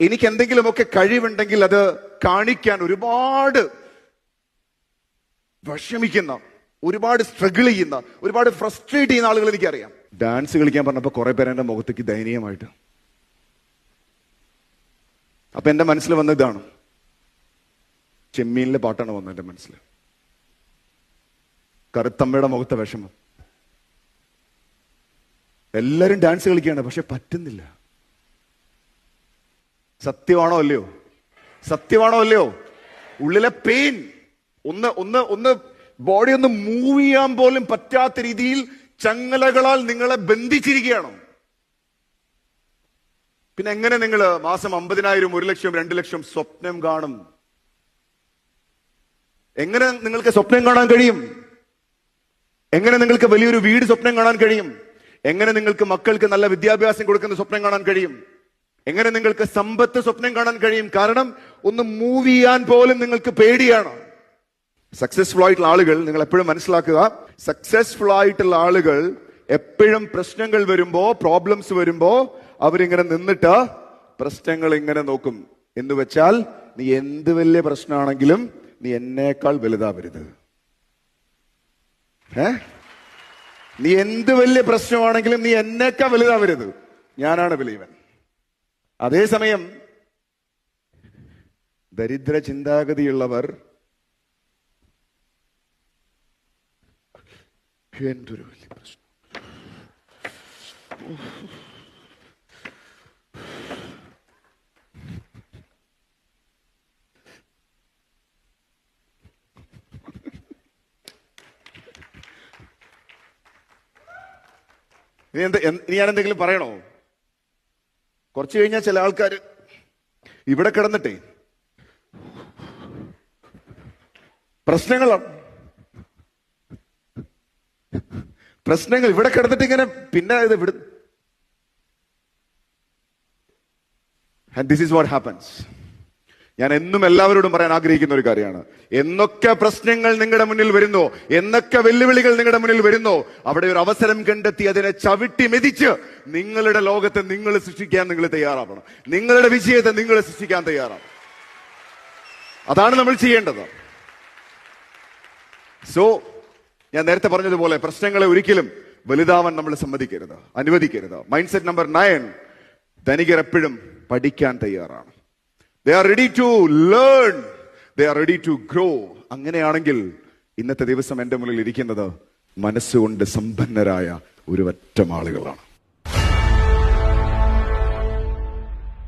എനിക്ക് എന്തെങ്കിലുമൊക്കെ കഴിവുണ്ടെങ്കിൽ അത് കാണിക്കാൻ ഒരുപാട് വിഷമിക്കുന്ന ഒരുപാട് സ്ട്രഗിൾ ചെയ്യുന്ന ഒരുപാട് ഫ്രസ്ട്രേറ്റ് ചെയ്യുന്ന ആളുകൾ എനിക്കറിയാം. ഡാൻസ് കളിക്കാൻ പറഞ്ഞപ്പോ കുറെ പേര് എന്റെ മുഖത്തേക്ക് ദയനീയമായിട്ട്. അപ്പൊ എന്റെ മനസ്സിൽ വന്ന ഇതാണ്. ചെമ്മീനിലെ പാട്ടാണ് വന്നത് എന്റെ മനസ്സിൽ. കറുത്തമ്മയുടെ മുഖത്തെ വിഷമം. എല്ലാരും ഡാൻസ് കളിക്കുകയാണ് പക്ഷെ പറ്റുന്നില്ല. സത്യമാണോ അല്ലയോ? സത്യമാണോ അല്ലയോ? ഉള്ളിലെ പെയിൻ ഒന്ന് ഒന്ന് ഒന്ന് ബോഡി ഒന്ന് മൂവ് ചെയ്യാൻ പോലും പറ്റാത്ത രീതിയിൽ ചങ്ങലകളാൽ നിങ്ങളെ ബന്ധിച്ചിരിക്കുകയാണോ. പിന്നെ എങ്ങനെ നിങ്ങൾ മാസം അമ്പതിനായിരം ഒരു ലക്ഷം രണ്ട് ലക്ഷം സ്വപ്നം കാണും? എങ്ങനെ നിങ്ങൾക്ക് സ്വപ്നം കാണാൻ കഴിയും? എങ്ങനെ നിങ്ങൾക്ക് വലിയൊരു വീട് സ്വപ്നം കാണാൻ കഴിയും? എങ്ങനെ നിങ്ങൾക്ക് മക്കൾക്ക് നല്ല വിദ്യാഭ്യാസം കൊടുക്കുന്ന സ്വപ്നം കാണാൻ കഴിയും? എങ്ങനെ നിങ്ങൾക്ക് സമ്പത്ത് സ്വപ്നം കാണാൻ കഴിയും? കാരണം ഒന്ന് മൂവ് ചെയ്യാൻ പോലും നിങ്ങൾക്ക് പേടിയാണ്. സക്സസ്ഫുൾ ആയിട്ടുള്ള ആളുകൾ നിങ്ങൾ എപ്പോഴും മനസ്സിലാക്കുക സക്സസ്ഫുൾ ആയിട്ടുള്ള ആളുകൾ എപ്പോഴും പ്രശ്നങ്ങൾ വരുമ്പോ പ്രോബ്ലംസ് വരുമ്പോ അവരിങ്ങനെ നിന്നിട്ട് പ്രശ്നങ്ങൾ ഇങ്ങനെ നോക്കും. എന്ന് വെച്ചാൽ നീ എന്ത് വലിയ പ്രശ്നമാണെങ്കിലും നീ എന്നേക്കാൾ വലുതാവരുത്. ഏ നീ എന്ത് വലിയ പ്രശ്നമാണെങ്കിലും നീ എന്നേക്കാൾ വലുതാവരുത്. ഞാനാണ് വലിയവൻ. അതേസമയം ദരിദ്ര ചിന്താഗതിയുള്ളവർ എന്തൊരു വലിയ പ്രശ്നം. ഇനി ഞാൻ എന്തെങ്കിലും പറയണോ? കുറച്ച് കഴിഞ്ഞാൽ ചില ആൾക്കാർ ഇവിടെ കിടന്നിട്ടേ പ്രശ്നങ്ങളാണ് പ്രശ്നങ്ങൾ ഇവിടെ കിടന്നിട്ട് ഇങ്ങനെ പിന്നെ ഇത് ഇവിടെ and this is what happens ഞാൻ എന്നും എല്ലാവരോടും പറയാൻ ആഗ്രഹിക്കുന്ന ഒരു കാര്യമാണ്. എന്നൊക്കെ പ്രശ്നങ്ങൾ നിങ്ങളുടെ മുന്നിൽ വരുന്നോ എന്നൊക്കെ വെല്ലുവിളികൾ നിങ്ങളുടെ മുന്നിൽ വരുന്നോ അവിടെ ഒരു അവസരം കണ്ടെത്തി അതിനെ ചവിട്ടി മെതിച്ച് നിങ്ങളുടെ ലോകത്തെ നിങ്ങൾ സൃഷ്ടിക്കാൻ നിങ്ങൾ തയ്യാറാവണം. നിങ്ങളുടെ വിജയത്തെ നിങ്ങൾ സൃഷ്ടിക്കാൻ തയ്യാറാവണം. അതാണ് നമ്മൾ ചെയ്യേണ്ടത്. സോ ഞാൻ നേരത്തെ പറഞ്ഞതുപോലെ പ്രശ്നങ്ങളെ ഒരിക്കലും വലുതാവാൻ നമ്മൾ സമ്മതിക്കരുത് അനുവദിക്കരുത്. മൈൻഡ് സെറ്റ് നമ്പർ നയൻ ധനികർ എപ്പോഴും പഠിക്കാൻ തയ്യാറാണ്. They are ready to learn they are ready to grow അങ്ങനെയാണെങ്കിൽ ഇന്നത്തെ ദിവസം എന്റെ മുന്നിൽ ഇരിക്കുന്നത് മനസ്സുകൊണ്ട് സമ്പന്നരായ ഒരു ഒറ്റം ആളുകളാണ്.